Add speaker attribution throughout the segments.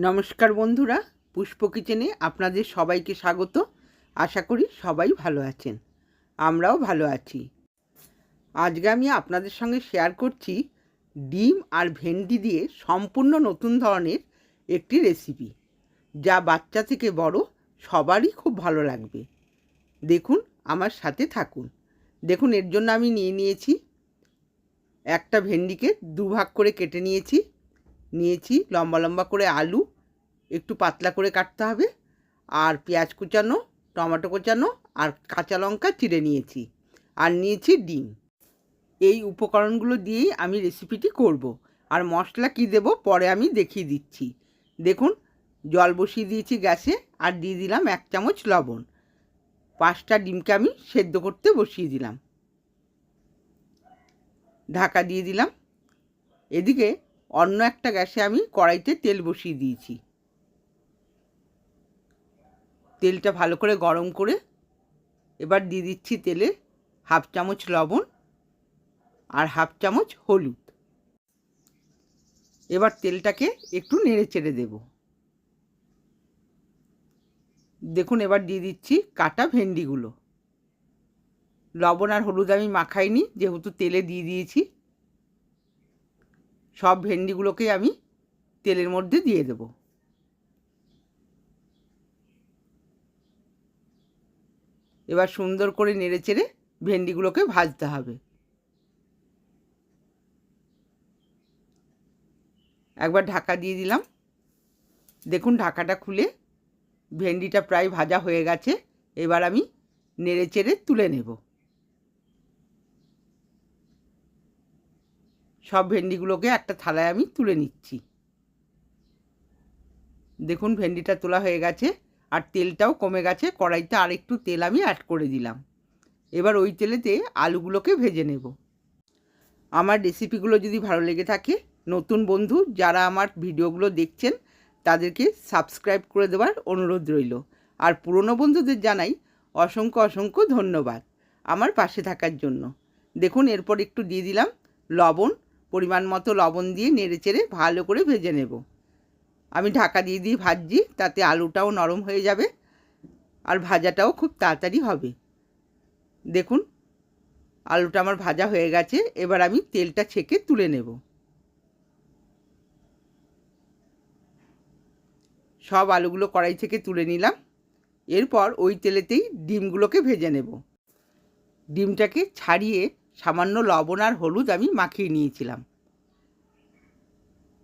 Speaker 1: নমস্কার বন্ধুরা, পুষ্প কিচেনে আপনাদের সবাইকে স্বাগত। আশা করি সবাই ভালো আছেন। আমরাও ভালো আছি। আজকে আমি আপনাদের সঙ্গে শেয়ার করছি ডিম আর ভেন্ডি দিয়ে সম্পূর্ণ নতুন ধরনের একটি রেসিপি যা বাচ্চা থেকে বড় সবারই খুব ভালো লাগবে। দেখুন, আমার সাথে থাকুন। দেখুন, এর জন্য আমি নিয়ে নিয়েছি একটা ভেন্ডিকে দুভাগ করে কেটে নিয়েছি। নিয়েছি লম্বা লম্বা করে আলু একটু পাতলা করে কাটতে হবে। আর পেঁয়াজ কুচানো, টমেটো কুচানো আর কাঁচা লঙ্কা চিড়ে নিয়েছি আর নিয়েছি ডিম। এই উপকরণগুলো দিয়েই আমি রেসিপিটি করব। আর মশলা কি দেব পরে আমি দেখিয়ে দিচ্ছি। দেখুন, জল বসিয়ে দিয়েছি গ্যাসে আর দিয়ে দিলাম এক চামচ লবণ। পাঁচটা ডিমকে আমি সেদ্ধ করতে বসিয়ে দিলাম। ঢাকা দিয়ে দিলাম। এদিকে অন্য একটা গ্যাসে আমি কড়াইতে তেল বসিয়ে দিয়েছি। তেলটা ভালো করে গরম করে এবার দিয়ে দিচ্ছি তেলে হাফ চামচ লবণ আর হাফ চামচ হলুদ। এবার তেলটাকে একটু নেড়ে চেড়ে দেব। দেখুন এবার দিয়ে দিচ্ছি কাটা ভেন্ডিগুলো। লবণ আর হলুদ আমি মাখাইনি, যেহেতু তেলে দিয়ে দিয়েছি। সব ভেন্ডিগুলোকে আমি তেলের মধ্যে দিয়ে দেব। এবার সুন্দর করে নেড়ে চেড়ে ভেন্ডিগুলোকে ভাজতে হবে। একবার ঢাকা দিয়ে দিলাম। দেখুন ঢাকাটা খুলে ভেন্ডিটা প্রায় ভাজা হয়ে গেছে। এবার আমি নেড়ে চেড়ে তুলে নেব। সব ভেন্ডিগুলোকে একটা থালায় আমি তুলে নিচ্ছি। দেখুন ভেন্ডিটা তোলা হয়ে গেছে। আর তেলটাও কমে গেছে, কড়াইতে আর একটু তেল আমি অ্যাড করে দিলাম। এবার ওই তেলেতে আলুগুলোকে ভেজে নেব। আমার রেসিপিগুলো যদি ভালো লেগে থাকে, নতুন বন্ধু যারা আমার ভিডিওগুলো দেখছেন, তাদেরকে সাবস্ক্রাইব করে দেওয়ার অনুরোধ রইল। আর পুরনো বন্ধুদের জানাই অসংখ্য অসংখ্য ধন্যবাদ আমার পাশে থাকার জন্য। দেখুন, এরপর একটু দিয়ে দিলাম লবণ, পরিমাণ মতো লবণ দিয়ে নেড়ে চেড়ে ভালো করে ভেজে নেব। আমি ঢাকা দিয়ে দিয়ে ভাজছি, তাতে আলুটাও নরম হয়ে যাবে আর ভাজাটাও খুব তাড়াতাড়ি হবে। দেখুন, আলুটা আমার ভাজা হয়ে গেছে, এবার আমি তেলটা ছেঁকে তুলে নেব। সব আলুগুলো কড়াই থেকে তুলে নিলাম, এরপর ওই তেলেতেই ডিমগুলোকে ভেজে নেব। ডিমটাকে ছাড়িয়ে সামান্য লবণ আর হলুদ আমি মাখিয়ে নিয়েছিলাম।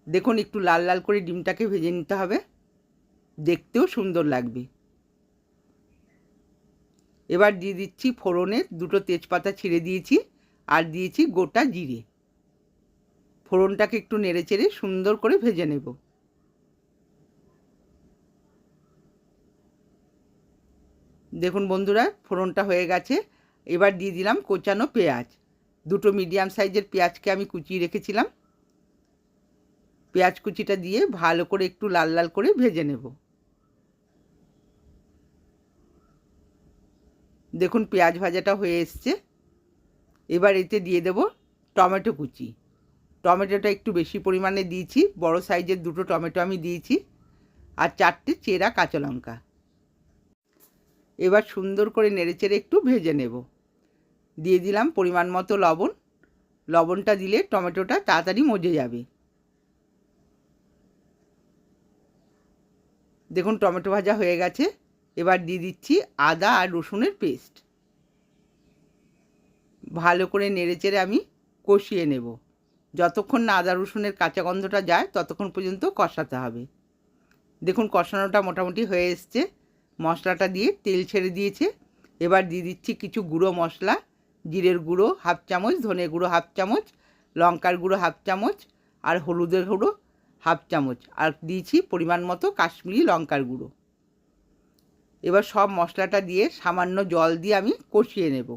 Speaker 1: দেখুন, একটু লাল লাল করে ডিমটাকে ভেজে নিতে হবে। দেখতেও সুন্দর লাগবে। এবার দিয়ে দিচ্ছি ফোড়নে দুটো তেজপাতা ছিঁড়ে দিয়েছি আর দিয়েছি গোটা জিরে। ফোড়নটাকে একটু নেড়ে চেড়ে সুন্দর করে ভেজে নেব। দেখুন বন্ধুরা, ফোড়নটা হয়ে গেছে। এবার দিয়ে দিলাম কোচানো পেঁয়াজ। দুটো মিডিয়াম সাইজের পেঁয়াজকে আমি কুচিয়ে রেখেছিলাম। পেঁয়াজ কুচিটা দিয়ে ভালো করে একটু লাল লাল করে ভেজে নেব। দেখুন পেঁয়াজ ভাজাটা হয়ে এসছে। এবার এতে দিয়ে দেব টমেটো কুচি। টমেটোটা একটু বেশি পরিমাণে দিয়েছি, বড় সাইজের দুটো টমেটো আমি দিয়েছি আর চারটে চেরা কাঁচা লঙ্কা। এবার সুন্দর করে নেড়ে চেড়ে একটু ভেজে নেব। দিয়ে দিলাম পরিমাণ মতো লবণ। লবণটা দিলে টমেটোটা তাড়াতাড়ি মজে যাবে। দেখুন, টমেটো ভাজা হয়ে গেছে। এবার দিয়ে দিচ্ছি আদা আর রসুনের পেস্ট। ভালো করে নেড়ে চেড়ে আমি কষিয়ে নেব। যতক্ষণ না আদা রসুনের কাঁচা গন্ধটা যায়, ততক্ষণ পর্যন্ত কষাতে হবে। দেখুন, কষানোটা মোটামুটি হয়ে এসছে। মশলাটা দিয়ে তেল ছেড়ে দিয়েছে। এবার দিয়ে দিচ্ছি কিছু গুঁড়ো মশলা। জিরের গুঁড়ো হাফ চামচ, ধনে গুঁড়ো হাফ চামচ, লঙ্কার গুঁড়ো হাফ চামচ আর হলুদের গুঁড়ো হাফ চামচ। আর দিয়েছি পরিমাণ মতো কাশ্মীরি লঙ্কার গুঁড়ো। এবার সব মশলাটা দিয়ে সামান্য জল দিয়ে আমি কষিয়ে নেব।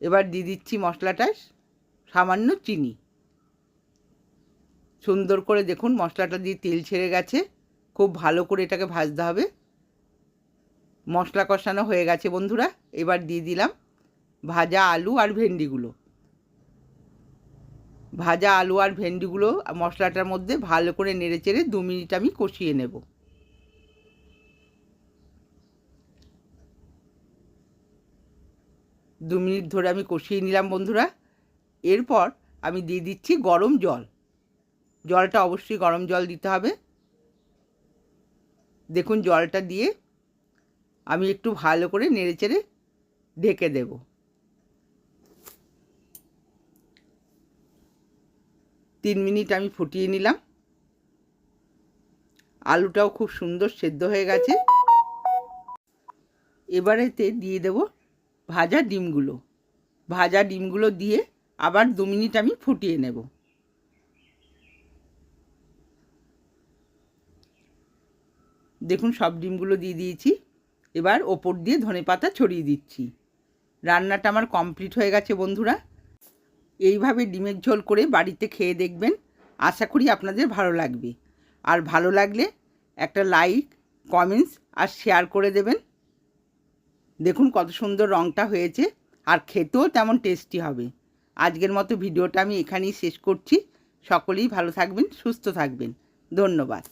Speaker 1: এবার দিয়ে দিচ্ছি মশলাটায় সামান্য চিনি। সুন্দর করে দেখুন মশলাটা দিয়ে তেল ছেড়ে গেছে। খুব ভালো করে এটাকে ভাজতে হবে। মশলা কষানো হয়ে গেছে বন্ধুরা। এবার দিয়ে দিলাম ভাজা আলু আর ভেন্ডিগুলো। ভাজা আলু আর ভেন্ডিগুলো মশলাটার মধ্যে ভালো করে নেড়ে চেড়ে দু মিনিট আমি কষিয়ে নেব। দু মিনিট ধরে আমি কষিয়ে নিলাম বন্ধুরা। এরপর আমি দিয়ে দিচ্ছি গরম জল। জলটা অবশ্যই গরম জল দিতে হবে। দেখুন জলটা দিয়ে আমি একটু ভালো করে নেড়ে চেড়ে ঢেকে দেব। তিন মিনিট আমি ফুটিয়ে নিলাম। আলুটাও খুব সুন্দর সেদ্ধ হয়ে গেছে। এবারেতে দিয়ে দেব ভাজা ডিমগুলো। ভাজা ডিমগুলো দিয়ে আবার দু মিনিট আমি ফুটিয়ে নেব। দেখুন সব ডিমগুলো দিয়ে দিয়েছি। এবার ওপর দিয়ে ধনে পাতা ছড়িয়ে দিচ্ছি। রান্নাটা আমার কমপ্লিট হয়ে গেছে বন্ধুরা। এইভাবে ডিমের ঝোল করে বাড়িতে খেয়ে দেখবেন। আশা করি আপনাদের ভালো লাগবে। আর ভালো লাগলে একটা লাইক কমেন্টস আর শেয়ার করে দেবেন। দেখুন কত সুন্দর রঙটা হয়েছে আর খেতেও তেমন টেস্টি হবে। আজকের মতো ভিডিওটা আমি এখানেই শেষ করছি। সকলেই ভালো থাকবেন, সুস্থ থাকবেন। ধন্যবাদ।